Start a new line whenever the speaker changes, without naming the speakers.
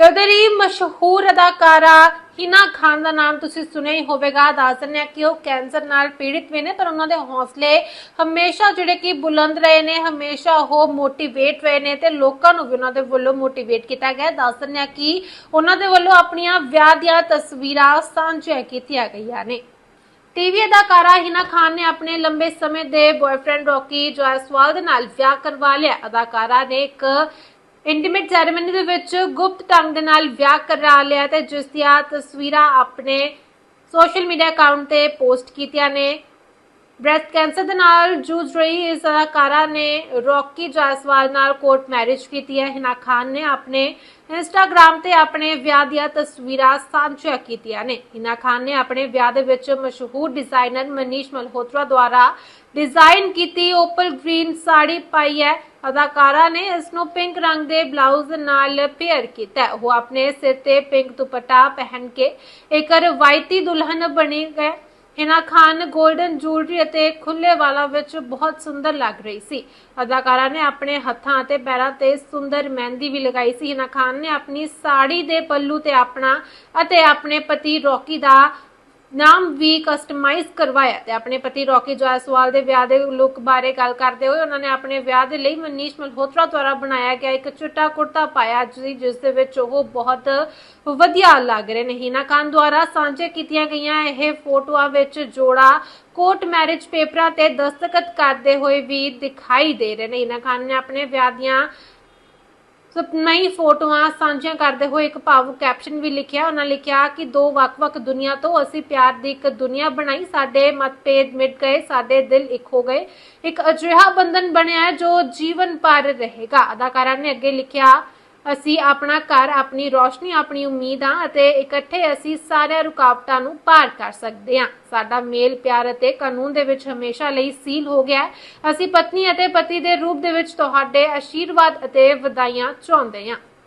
ਤੇ ਹੀ ਮਸ਼ਹੂਰ ਅਦਾਕਾਰਾ ਹਿਨਾ ਖਾਨ ਦਾ ਨਾਮ ਤੁਸੀਂ ਸੁਣਿਆ ਹੀ ਹੋਵੇਗਾ। ਦੱਸ ਦਿੰਦੇ ਕਿ ਉਹ ਕੈਂਸਰ ਨਾਲ ਪੀੜਿਤ ਵੀ ਨੇ, ਪਰ ਉਹਨਾਂ ਦੇ ਹੌਸਲੇ ਹਮੇਸ਼ਾ ਜਿਹੜੇ ਕਿ ਬੁਲੰਦ ਰਹੇ ਨੇ, ਹਮੇਸ਼ਾ ਉਹ ਮੋਟੀਵੇਟ ਰਹੇ ਨੇ ਤੇ ਲੋਕਾਂ ਨੂੰ ਵੀ ਉਹਨਾਂ ਦੇ ਵੱਲੋਂ ਮੋਟੀਵੇਟ ਕੀਤਾ ਗਿਆ ਦੱਸ ਦਿੰਦੇ ਕਿ ਉਹਨਾਂ ਦੇ ਵੱਲੋਂ ਆਪਣੀਆਂ ਵਿਆਹ ਦੀਆਂ ਤਸਵੀਰਾਂ ਸਾਂਝੀਆਂ ਕੀਤੀਆਂ ਗਈਆਂ ਨੇ। ਟੀਵੀ ਅਦਾਕਾਰਾ ਹਿਨਾ ਖਾਨ ਨੇ ਆਪਣੇ ਲੰਬੇ ਸਮੇਂ ਦੇ ਬॉयਫ੍ਰੈਂਡ ਰੌਕੀ ਜੋਇਸਵਾਲ ਦੇ ਨਾਲ ਵਿਆਹ ਕਰਵਾ ਲਿਆ। ਅਦਾਕਾਰਾ ਨੇ ਇੱਕ ਇੰਟੀਮੇਟ ਸੈਰੇਮਨੀ ਦੇ ਵਿੱਚ ਗੁਪਤ ਢੰਗ ਦੇ ਨਾਲ ਵਿਆਹ ਕਰਾ ਲਿਆ ਤੇ ਜਿਸ ਦੀਆਂ ਤਸਵੀਰਾਂ ਆਪਣੇ ਸੋਸ਼ਲ ਮੀਡੀਆ ਅਕਾਊਂਟ ਤੇ ਪੋਸਟ ਕੀਤੀਆਂ ਨੇ। ਬ੍ਰੈਸਟ ਕੈਂਸਰ ਦੇ ਨਾਲ ਜੂਝ ਰਹੀ ਇਸ ਅਦਾਕਾਰਾ ਨੇ ਰੌਕੀ ਜਾਇਸਵਾਲ ਨਾਲ ਕੋਰਟ ਮੈਰਿਜ ਕੀਤੀ ਹੈ। ਹਿਨਾ ਖਾਨ ਨੇ ਆਪਣੇ ਇੰਸਟਾਗ੍ਰam ਤੇ ਆਪਣੇ ਵਿਆਹ ਦੀਆਂ ਤਸਵੀਰਾਂ ਸਾਂਝੀਆਂ ਕੀਤੀਆਂ ਨੇ। ਹਿਨਾ ਖਾਨ ਨੇ ਆਪਣੇ ਵਿਆਹ ਦੇ ਵਿੱਚ ਮਸ਼ਹੂਰ ਡਿਜ਼ਾਈਨਰ ਮਨੀਸ਼ ਮਲਹੋਤਰਾ ਦੁਆਰਾ ਡਿਜ਼ਾਈਨ ਕੀਤੀ ਓਪਲ ਗ੍ਰੀਨ ਸਾੜੀ ਪਾਈ ਹੈ। ਅਦਾਕਾਰਾ ਨੇ ਇਸ ਨੂੰ ਪਿੰਕ ਰੰਗ ਦੇ ਬਲਾਊਜ਼ ਨਾਲ ਪੇਅਰ ਕੀਤਾ ਉਹ ਆਪਣੇ ਸਿਰ ਤੇ ਪਿੰਕ ਦੁਪੱਟਾ ਪਹਿਨ ਕੇ ਇੱਕ ਰਵਾਇਤੀ ਦੁਲਹਨ ਬਣੀ ਗਏ ਹਿਨਾ ਖਾਨ 골ਡਨ ਜੁਐਲਰੀ ਅਤੇ ਖੁੱਲੇ ਵਾਲਾ ਵਿੱਚ ਬਹੁਤ ਸੁੰਦਰ ਲੱਗ ਰਹੀ ਸੀ। ਅਦਾਕਾਰਾ ਨੇ ਆਪਣੇ ਹੱਥਾਂ ਅਤੇ ਪੈਰਾਂ ਤੇ ਸੁੰਦਰ ਮਹਿੰਦੀ ਵੀ ਲਗਾਈ ਸੀ। ਹਿਨਾ ਖਾਨ ਨੇ ਆਪਣੀ ਸਾੜੀ ਦੇ ਪੱਲੂ ਤੇ ਆਪਣਾ ਅਤੇ ਆਪਣੇ ਪਤੀ ਰੌਕੀ ਦਾ ਨਾਮ ਵੀ ਕਸਟਮਾਈਜ਼ ਕਰਵਾਇਆ ਤੇ ਆਪਣੇ ਪਤੀ ਰੌਕੀ ਜੋਇਸਵਾਲ ਦੇ ਵਿਆਹ ਦੇ ਲੁੱਕ ਬਾਰੇ ਗੱਲ ਕਰਦੇ ਹੋਏ ਉਹਨਾਂ ਨੇ ਆਪਣੇ ਵਿਆਹ ਦੇ ਲਈ ਮਨੀਸ਼ ਮਲਹੋਤਰਾ ਦੁਆਰਾ ਬਣਾਇਆ ਗਿਆ ਇੱਕ ਚਿੱਟਾ ਕੁੜਤਾ ਪਾਇਆ ਜਿਸ ਦੇ ਵਿੱਚ ਉਹ ਬਹੁਤ ਵਧੀਆ ਲੱਗ ਰਹੇ ਨੇ। ਹੀਨਾ ਖਾਨ ਦੁਆਰਾ ਸਾਂਝੇ ਕੀਤੀਆਂ ਗਈਆਂ ਇਹ ਫੋਟੋਆਂ ਵਿੱਚ ਜੋੜਾ ਕੋਰਟ ਮੈਰਿਜ ਪੇਪਰਾਂ ਤੇ ਦਸਤਖਤ ਕਰਦੇ ਹੋਏ ਵੀ ਦਿਖਾਈ ਦੇ ਰਹੇ ਨੇ। ਹੀਨਾ ਖਾਨ ਨੇ ਆਪਣੇ ਵਿਆਹ ਦੀਆਂ ਸਪਨਾਈ ਫੋਟੋਆਂ ਸਾਂਝੀਆਂ ਕਰਦੇ ਹੋਏ ਇੱਕ ਭਾਵੁਕ ਕੈਪਸ਼ਨ ਵੀ ਲਿਖਿਆ। ਉਹਨਾਂ ਲਿਖਿਆ ਕਿ ਦੋ ਵੱਖ-ਵੱਖ ਦੁਨੀਆ ਤੋਂ ਅਸੀਂ ਪਿਆਰ ਦੀ ਇੱਕ ਦੁਨੀਆ ਬਣਾਈ। ਸਾਡੇ ਮਤਭੇਦ ਮਿਟ ਗਏ, ਸਾਡੇ ਦਿਲ ਇੱਕ ਹੋ ਗਏ। ਇੱਕ ਅਜਿਹਾ ਬੰਧਨ ਬਣਿਆ ਜੋ ਜੀਵਨ ਭਰ ਰਹੇਗਾ। ਅਦਾਕਾਰਾ ਨੇ ਅੱਗੇ ਲਿਖਿਆ ਅਸੀਂ ਆਪਣਾ ਘਰ, ਆਪਣੀ ਰੋਸ਼ਨੀ, ਆਪਣੀ ਉਮੀਦਾਂ ਅਤੇ ਇਕੱਠੇ ਅਸੀਂ ਸਾਰੀਆਂ ਰੁਕਾਵਟਾਂ ਨੂੰ ਪਾਰ ਕਰ ਸਕਦੇ ਹਾਂ। ਸਾਡਾ ਮੇਲ ਪਿਆਰ ਅਤੇ ਕਾਨੂੰਨ ਦੇ ਵਿੱਚ ਹਮੇਸ਼ਾ ਲਈ ਸੀਲ ਹੋ ਗਿਆ ਹੈ। ਅਸੀਂ ਪਤਨੀ ਅਤੇ ਪਤੀ ਦੇ ਰੂਪ ਦੇ ਵਿੱਚ ਤੁਹਾਡੇ ਆਸ਼ੀਰਵਾਦ ਅਤੇ ਵਧਾਈਆਂ ਚਾਹੁੰਦੇ ਹਾਂ।